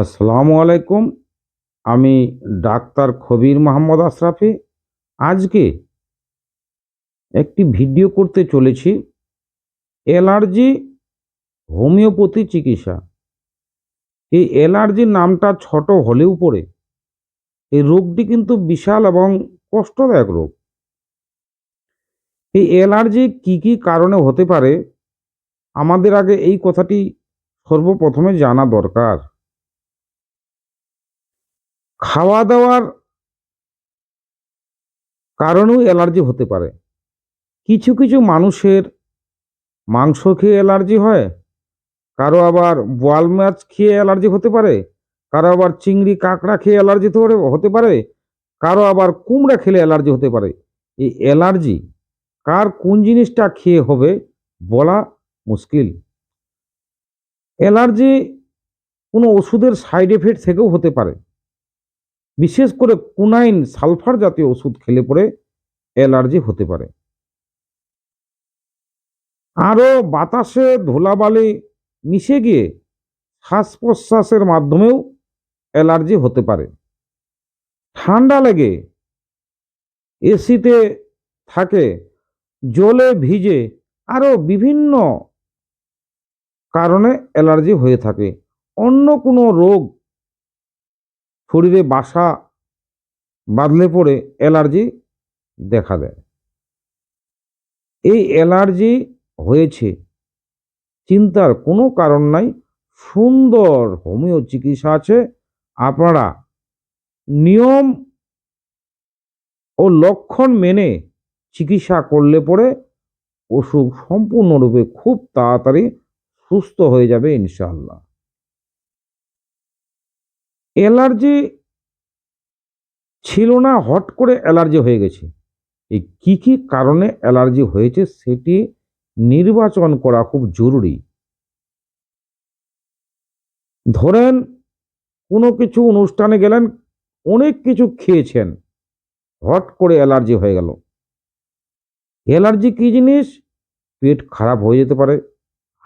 আসসালামু আলাইকুম। আমি ডাক্তার খবির মোহাম্মদ আশরাফি। আজকে একটি ভিডিও করতে চলেছি। অ্যালার্জি হোমিওপ্যাথি চিকিৎসা। এই অ্যালার্জির নামটা ছোট হলেও পড়ে এই রোগটি কিন্তু বিশাল এবং কষ্টদায়ক রোগ। এই অ্যালার্জি কি কি কারণে হতে পারে? আমাদের আগে এই কথাটি সর্বপ্রথমে জানা দরকার। খাওয়া দাওয়ার কারণেও অ্যালার্জি হতে পারে। কিছু কিছু মানুষের মাংস খেয়ে অ্যালার্জি হয়, কারও আবার বোয়াল মাছ খেয়ে অ্যালার্জি হতে পারে, কারও আবার চিংড়ি, কাঁকড়া খেয়ে অ্যালার্জি হতে পারে, কারও আবার কুমড়া খেলে অ্যালার্জি হতে পারে। এই অ্যালার্জি কার কোন জিনিসটা খেয়ে হবে বলা মুশকিল। অ্যালার্জি কোনো ওষুধের সাইড এফেক্ট থেকেও হতে পারে। বিশেষ করে কুনাইন সালফার জাতীয় ওষুধ খেলে পরে অ্যালার্জি হতে পারে। আরও বাতাসে ধুলাবালি মিশে গিয়ে শ্বাস প্রশ্বাসের মাধ্যমেও অ্যালার্জি হতে পারে। ঠান্ডা লেগে এসিতে থাকে, জলে ভিজে আরও বিভিন্ন কারণে অ্যালার্জি হয়ে থাকে। অন্য কোনো রোগ শরীরে বাসা বাঁধলে পড়ে অ্যালার্জি দেখা দেয়। এই অ্যালার্জি হয়েছে চিন্তার কোনো কারণ নাই, সুন্দর হোমিও চিকিৎসা আছে। আপনারা নিয়ম ও লক্ষণ মেনে চিকিৎসা করলে পরে অসুখ সম্পূর্ণরূপে খুব তাড়াতাড়ি সুস্থ হয়ে যাবে ইনশাআল্লাহ। অ্যালার্জি ছিল না, হট করে অ্যালার্জি হয়ে গেছে। এই কী কী কারণে অ্যালার্জি হয়েছে সেটি নির্বাচন করা খুব জরুরি। ধরেন, কোনো কিছু অনুষ্ঠানে গেলেন, অনেক কিছু খেয়েছেন, হট করে অ্যালার্জি হয়ে গেল। অ্যালার্জি কী জিনিস? পেট খারাপ হয়ে যেতে পারে,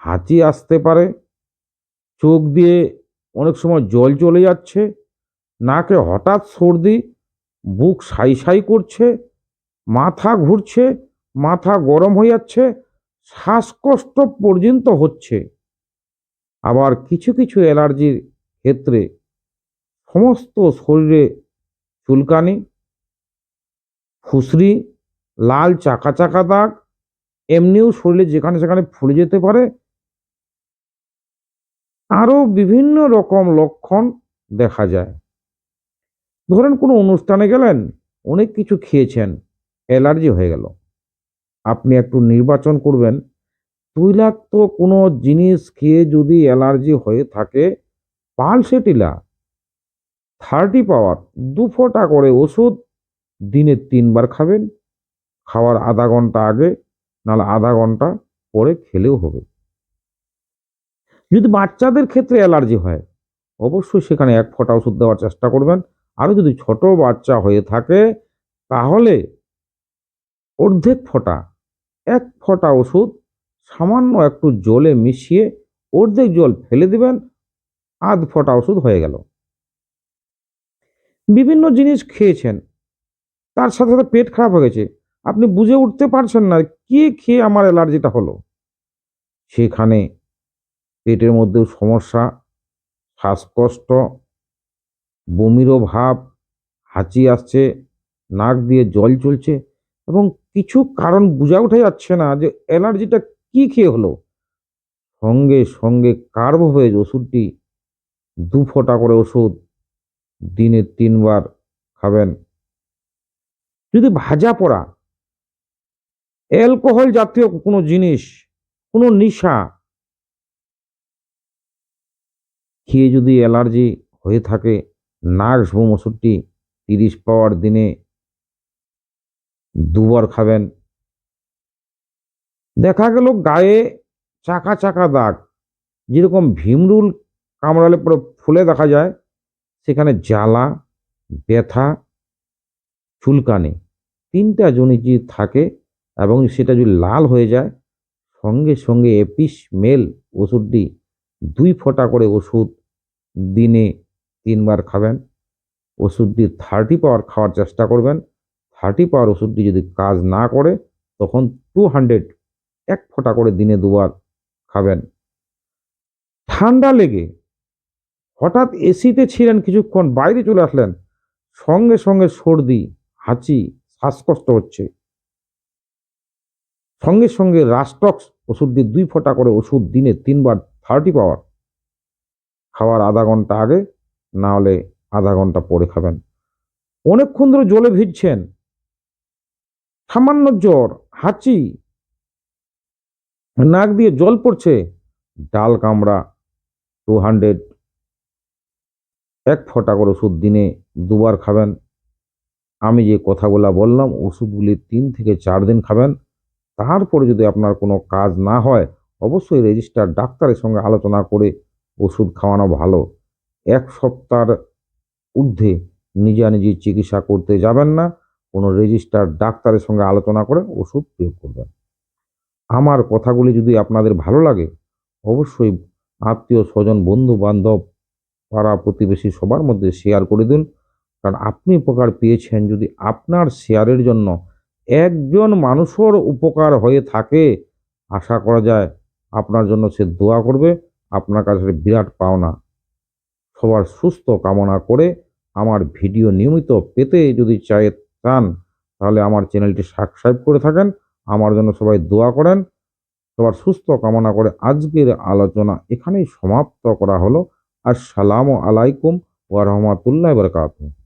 হাঁচি আসতে পারে, চোখ দিয়ে অনেক সময় জল চলে যাচ্ছে, নাকে হঠাৎ সর্দি, বুক সাই সাই করছে, মাথা ঘুরছে, মাথা গরম হয়ে যাচ্ছে, শ্বাসকষ্ট পর্যন্ত হচ্ছে। আবার কিছু কিছু অ্যালার্জির ক্ষেত্রে সমস্ত শরীরে চুলকানি ফুসরি লাল চাকা চাকা দাগ, এমনিও শরীরে যেখানে সেখানে ফুলে যেতে পারে আরও বিভিন্ন রকম লক্ষণ দেখা যায়। ধরেন কোনো অনুষ্ঠানে গেলেন, অনেক কিছু খেয়েছেন, অ্যালার্জি হয়ে গেল। আপনি একটু নির্বাচন করবেন, তৈলাক্ত কোনো জিনিস খেয়ে যদি অ্যালার্জি হয়ে থাকে, পালসেটিলা, থার্টি পাওয়ার, দু ফোঁটা করে ওষুধ দিনে তিনবার খাবেন, খাওয়ার আধা ঘণ্টা আগে, নাহলে আধা ঘণ্টা পরে খেলেও হবে। যদি বাচ্চাদের ক্ষেত্রে অ্যালার্জি হয়, অবশ্যই সেখানে এক ফোঁটা ওষুধ দেওয়ার চেষ্টা করবেন। আরও যদি ছোট বাচ্চা হয়ে থাকে, তাহলে অর্ধেক ফোঁটা, এক ফোঁটা ওষুধ, সামান্য একটু জলে মিশিয়ে অর্ধেক জল ফেলে দিবেন, আধ ফোঁটা ওষুধ হয়ে গেল। বিভিন্ন জিনিস খেয়েছেন, তার সাথে সাথে পেট খারাপ হয়ে গেছে, আপনি বুঝে উঠতে পারছেন না, কি খেয়ে আমার অ্যালার্জিটা হলো? সেখানে পেটের মধ্যেও সমস্যা, শ্বাসকষ্ট, বমিরও ভাব, হাঁচি আসছে, নাক দিয়ে জল চলছে এবং কিছু কারণ বোঝা উঠে যাচ্ছে না যে অ্যালার্জিটা কি খেয়ে হলো। সঙ্গে সঙ্গে কার্বোভেজ ওষুধটি দু ফোঁটা করে ওষুধ দিনে তিনবার খাবেন। যদি ভাজা পড়া, অ্যালকোহল জাতীয় কোনো জিনিস, কোনো নিশা খেয়ে যদি অ্যালার্জি হয়ে থাকে নাক ঘুম ওষুধটি তিরিশ পাওয়ার দিনে দুবার খাবেন। দেখা গেল গায়ে চাকা চাকা দাগ। যেরকম ভীমরুল কামড়ালে পুরো ফুলে দেখা যায়, সেখানে জ্বালা, ব্যথা, চুলকানি তিনটা জিনিস যদি থাকে এবং সেটা যদি লাল হয়ে যায়, সঙ্গে সঙ্গে এপিস মেল ওষুধটি দুই ফোঁটা করে ওষুধ দিনে তিনবার খাবেন। ওষুধটি থার্টি পাওয়ার খাওয়ার চেষ্টা করবেন। থার্টি পাওয়ার ওষুধটি যদি কাজ না করে, তখন টু হান্ড্রেড এক ফোঁটা করে দিনে দুবার খাবেন। ঠান্ডা লেগে হঠাৎ এসিতে ছিলেন কিছুক্ষণ, বাইরে চলে আসলেন। সঙ্গে সঙ্গে সর্দি, হাঁচি, শ্বাসকষ্ট হচ্ছে। সঙ্গে সঙ্গে রাস্টক্স ওষুধ দিয়ে দুই ফোঁটা করে ওষুধ দিনে তিনবার থার্টি পাওয়ার খাওয়ার আধা ঘণ্টা আগে, না হলে আধা ঘণ্টা পরে খাবেন। অনেকক্ষণ ধরে জলে ভিজছেন। সামান্য জ্বর, হাঁচি, নাক দিয়ে জল পড়ছে। ডাল কামড়া, টু হান্ড্রেড, এক ফোঁটা করে ওষুধ দিনে দুবার খাবেন। আমি যে কথাগুলো বললাম, ওষুধগুলি তিন থেকে চার দিন খাবেন। তারপরে যদি আপনার কোনো কাজ না হয়, অবশ্যই রেজিস্টার ডাক্তারের সঙ্গে আলোচনা করে ওষুধ খাওয়ানো ভালো। এক সপ্তাহের ঊর্ধ্বে নিজে নিজে চিকিৎসা করতে যাবেন না, কোনো রেজিস্টার ডাক্তারের সঙ্গে আলোচনা করে ওষুধ প্রয়োগ করবেন। আমার কথাগুলি যদি আপনাদের ভালো লাগে, অবশ্যই আত্মীয়, স্বজন বন্ধু বান্ধব পাড়া প্রতিবেশী সবার মধ্যে শেয়ার করে দিন। কারণ আপনি উপকার পেয়েছেন, যদি আপনার শেয়ারের জন্য একজন মানুষের উপকার হয়ে থাকে, আশা করা যায় আপনার জন্য সে দোয়া করবে। আপনার কাছে বিরাট পাওনা। সবার সুস্থ কামনা করে আমার ভিডিও নিয়মিত পেতে যদি চায় চান, তাহলে আমার চ্যানেলটি সাবস্ক্রাইব করে থাকেন। আমার জন্য সবাই দোয়া করেন। সবার সুস্থ কামনা করে আজকের আলোচনা এখানেই সমাপ্ত করা হলো। আসসালামু আলাইকুম ওয়া রাহমাতুল্লাহি ওয়া বারাকাতুহু।